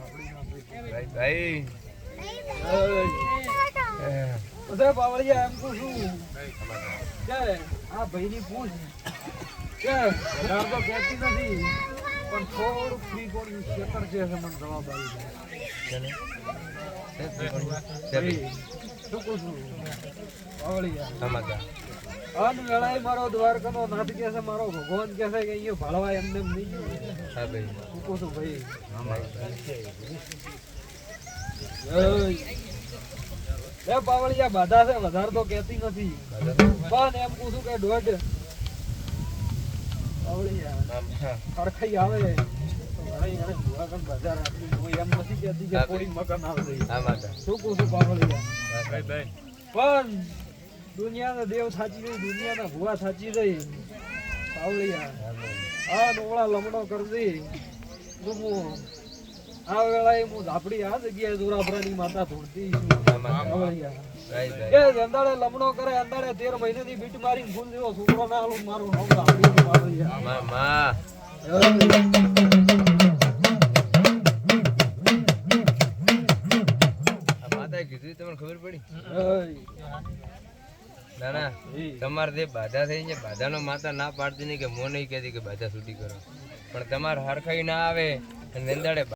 ભાઈ ભાઈ. બધા પાવડિયા એમ પૂછું કે ભાઈની પૂછ. કે ડર તો કહેતી નથી. પણ થોડું ફ્રી કોડ ખેતર છે મને જવાબ આવી છે શું પૂછું પાવડિયા સમાચાર. અન મારો દ્વારકાનો નાથ કે છે મારો ભગવાન કે છે કે અહીંયા ભાળવા એમને નહીં. કહું છું ભાઈ. બાવળિયા બાધા છે વધારે તો કહેતી નથી. પણ એમ કહું છું કે દોઢ. બાવળિયા ખડખાઈ આવે. બજાર એમ નથી કહેતી કે થોડી મકાન આવશે શું કહું છું પણ દુનિયાના દેવ સાચી રહી દુનિયાના ભુવા સાચી રહી. સાવળિયા આ ડોળા લમણો કરતી હું આ વેળાએ હું ઝાપડી આ જગ્યાએ દોરાભરાની માતા ધોળતી. એ અંદાડે લમણો કરે અંદાડે તેર મહિનાથી બીટ મારી ફૂલ જેવો છોકરો ના આલું મારું નામ ઝાપડી છે બાવળિયા ખબર પડી? ના ના. તમારે જે બાધા થઈ છે, બાધાનો માતા ના પાડતી નહીં કે મો નહીં કહેતી કે બાધા છૂટી કરો. પણ તમારે હરખાઈ ના આવે અને નિંદાડે